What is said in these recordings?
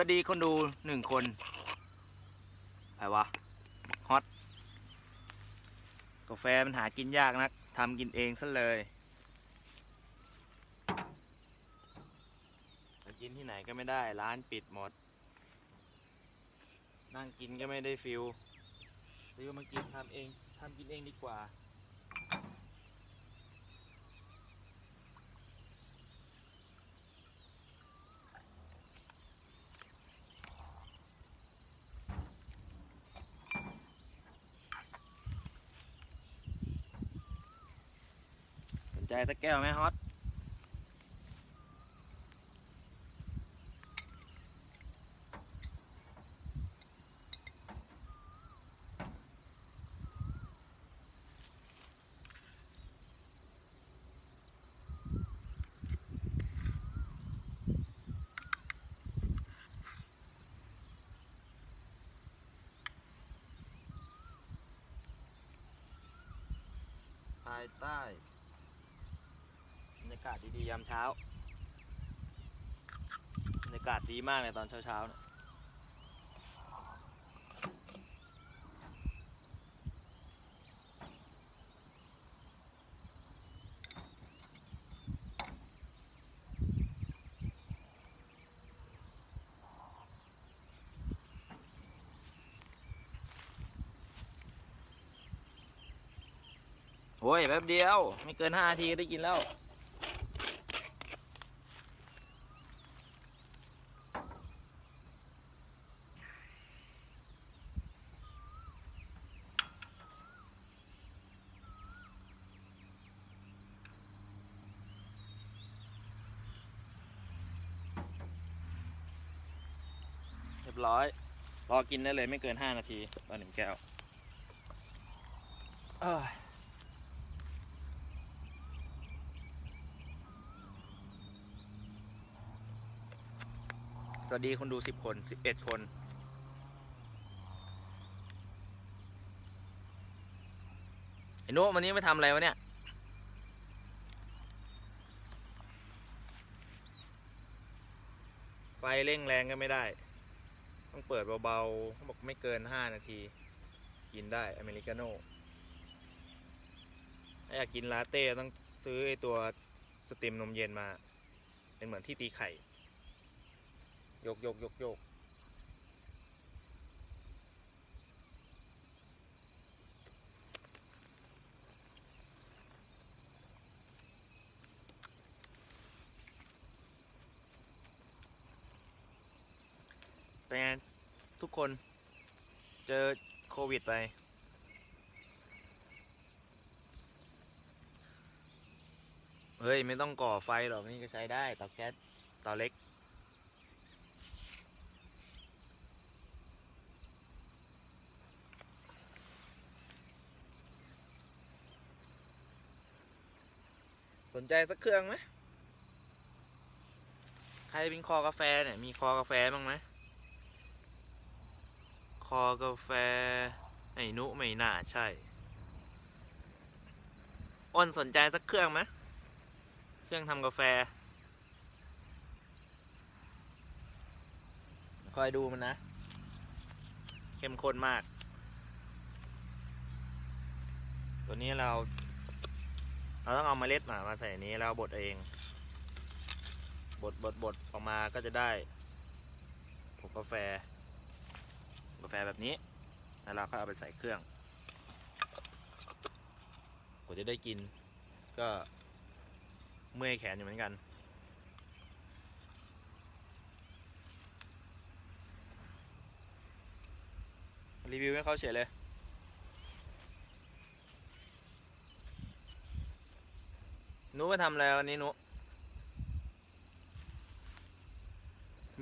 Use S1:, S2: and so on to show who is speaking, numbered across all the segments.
S1: วัสดีคนดูหนึ่งคนใครวะฮอตกาแฟมันหากินยากนักทำกินเองซะเลยไปกินที่ไหนก็ไม่ได้ ร้านปิดหมด นั่งกินก็ไม่ได้ฟิลซื้อมากินทำเองทำกินเองดีกว่า ใจสักแก้วไหมฮอตภายใต้ รรยากาศดีๆยามเช้าบรรยากาศดีมากเลยตอนเช้าๆเนี่ยโอ้ยแป๊บเดียว ไม่เกินห้านาทีก็ได้กินแล้ว เร้อย รอกินได้เลยไม่เกิน5นาทีต่อหนึ่งแก้วสวัสดีคนดู10คน11คน ไอ้นุวันนี้ไม่ทำอะไรวะเนี่ยไฟเร่งแรงก็ไม่ได้ ต้องเปิดเบาๆเขาบอกไม่เกิน 5 นาที กินได้อเมริกาโน่ถ้าอยากกินลาเต้ต้องซื้อไอตัวสตรีมนมเย็นมา เป็นเหมือนที่ตีไข่ ยกยกยกยกเป็น ทุกคนเจอโควิดไป เฮ้ย ไม่ต้องก่อไฟหรอก นี่ก็ใช้ได้เตาแก๊สเตาเล็ก สนใจสักเครื่องไหม ใครเป็นคอกาแฟเนี่ย มีคอกาแฟบ้างไหม คอกาแฟไอ้นุไม่น่าใช่อ้นสนใจสักเครื่องไหมเครื่องทำกาแฟ คอยดูมันนะ เข้มข้นมาก ตัวนี้เรา เราต้องเอาเมล็ดมามาใส่นี้แล้วบดเอง บดบดบดออกมาก็จะได้ผงกาแฟ กาแฟแบบนี้ แล้วเราก็เอาไปใส่เครื่องกว่าจะได้กิน ก็เมื่อยแขนอยู่เหมือนกัน รีวิวให้เขาเฉยเลยหนูมาทำอะไรวันนี้หนู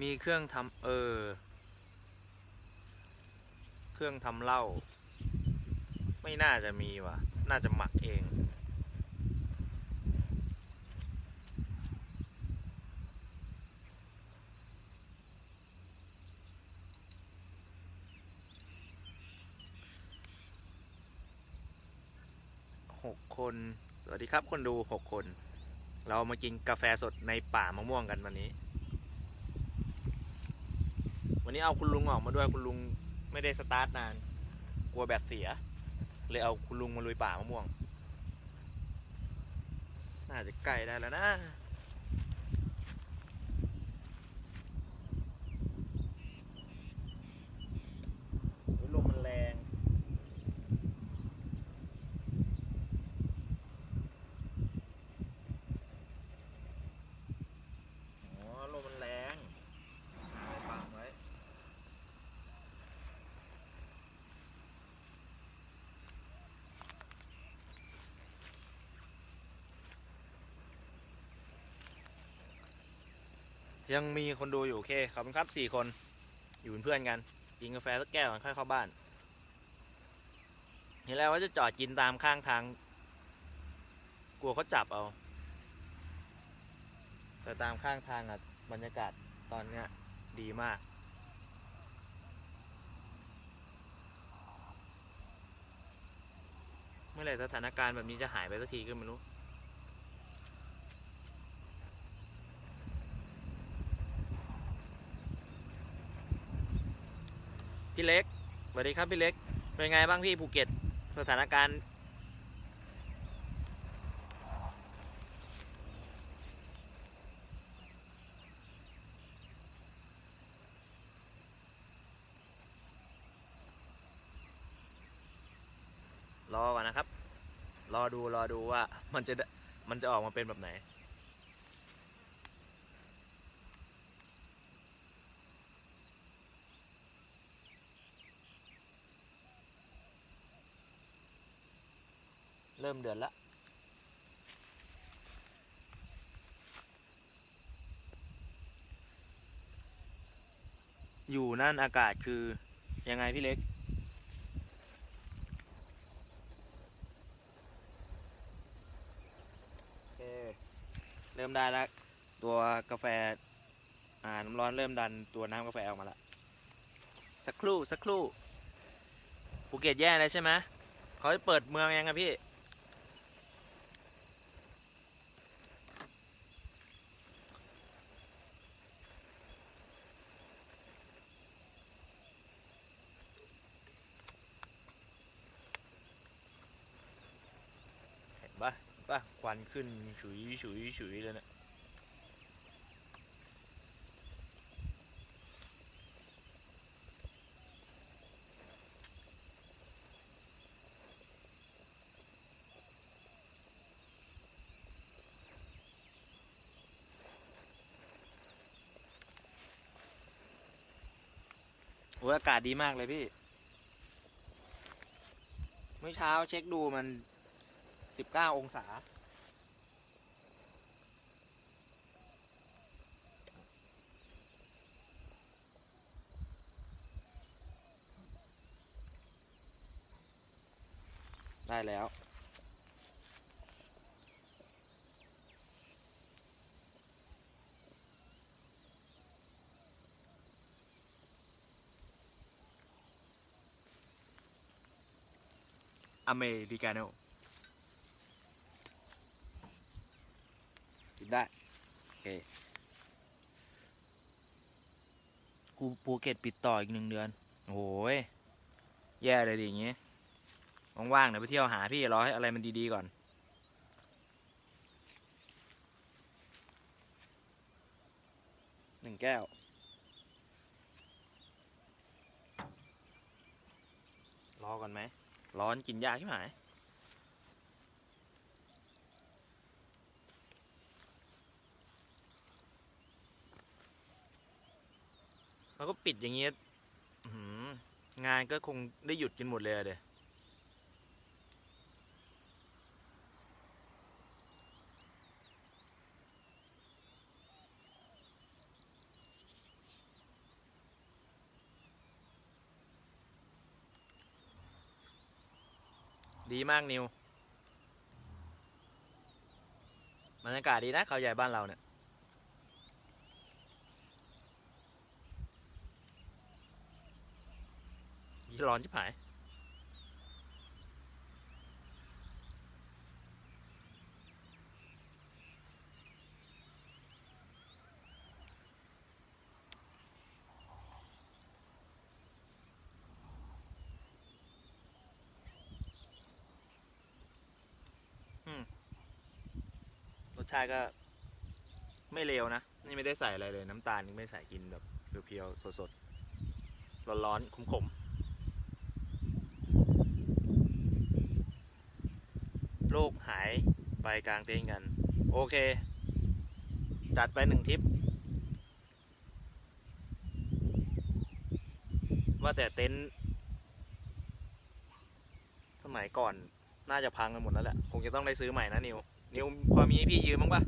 S1: มีเครื่องทำเออ เครื่องทำเหล้าไม่น่าจะมีว่ะ น่าจะหมักเอง หกคน สวัสดีครับคนดูหกคน เรามากินกาแฟสดในป่ามะม่วงกันวันนี้ วันนี้เอาคุณลุงออกมาด้วยคุณลุง ไม่ได้สตาร์ทนาน กลัวแบตเสีย เลยเอาคุณลุงมาลุยป่ามะม่วง น่าจะใกล้ได้แล้วนะ ลมมันแรง อ๋อ ลมมันแรงหาอะไรบังไว้ ยังมีคนดูอยู่โอเคขอบคุณครับสี่คนอยู่เป็นเพื่อนกันกินกาแฟสักแก้วก่อนค่อยเข้าบ้าน เห็นแล้วว่าจะจอดกินตามข้างทาง กลัวเขาจับเอา แต่ตามข้างทางอะบรรยากาศตอนเนี้ยดีมากเมื่อไหร่สถานการณ์แบบนี้จะหายไปสักทีก็ไม่รู้ พี่เล็กสวัสดีครับพี่เล็ก เป็นไงบ้างพี่ภูเก็ตสถานการณ์รอก่อนนะครับ รอดูรอดูว่ามันจะมันจะออกมาเป็นแบบไหน ริ่มเดือนละอยู่นั่นอากาศคือยังไงพี่เล็กเคเริ่มได้แล้ว ตัวกาแฟ อ่า น้ำร้อนเริ่มดันตัวน้ำกาแฟออกมาละสักครู่ สักครู่ ภูเก็ตแย่เลยใช่ไหมเขาจะเปิดเมืองยังไงพี่ เห็น ปะเห็นปะควันขึ้นฉุยฉุยฉุยเลยเนะี่ยโอ้ยอากาศดีมากเลยพี่ เมื่อเช้าเช็คดูมัน สิบเก้าองศา ได้แล้ว อเมริกาโน่ กินได้โอเคกูภูเก็ตปิดต่ออีกหนึ่งเดือนโอ้ยแย่เลยดิอย่างงี้ว่างๆเดี๋ยวไปเที่ยวหาพี่รอให้อะไรมันดีๆก่อนหนึ่งแก้วรอก่อนไหมร้อนกินยาใช่ไหม แล้วก็ปิดอย่างเงี้ยงานก็คงได้หยุดกันหมดเลยเดยดีมากนิวบรรยากาศดีนะเขาใหญ่บ้านเราเนี่ย ยี่ร้อนชิบหายรสชายก็ไม่เลวนะ นี่ไม่ได้ใส่อะไรเลย น้ำตาลนี่ไม่ใส่กินแบบเพียวๆสดๆร้อนๆขมๆ ลูกหายไปกลางเต็นท์กัน โอเค จัดไปหนึ่งทริป ว่าแต่เต็นท์สมัยก่อนน่าจะพังกันหมดแล้วแหละ คงจะต้องได้ซื้อใหม่นะนิว นิวพอมีให้พี่ยืมบ้างปะ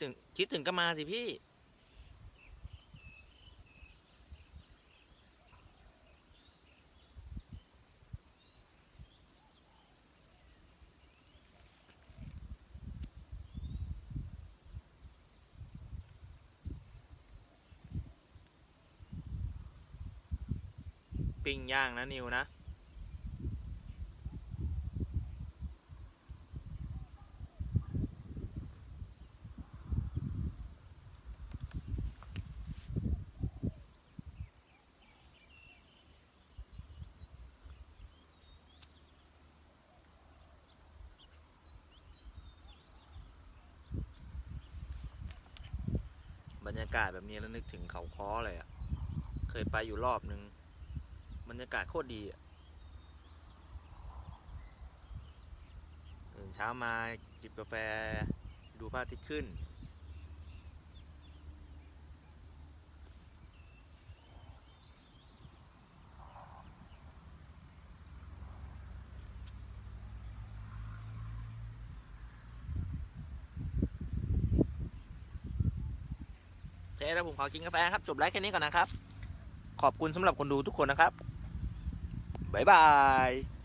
S1: ถึงคิดถึงก็มาสิพี่ ปิ้งย่างนะนิวนะ บรรยากาศแบบนี้แล้วนึกถึงเขาค้อเลยอะ่ะ เคยไปอยู่รอบนึง บรรยากาศโคตรดีอะตื่นเช้ามาจิบกาแฟดูพระอาทิตย์ขึ้น แล้วผมขอกินกาแฟครับ จบไลฟ์แค่นี้ก่อนนะครับ ขอบคุณสำหรับคนดูทุกคนนะครับ บ๊ายบาย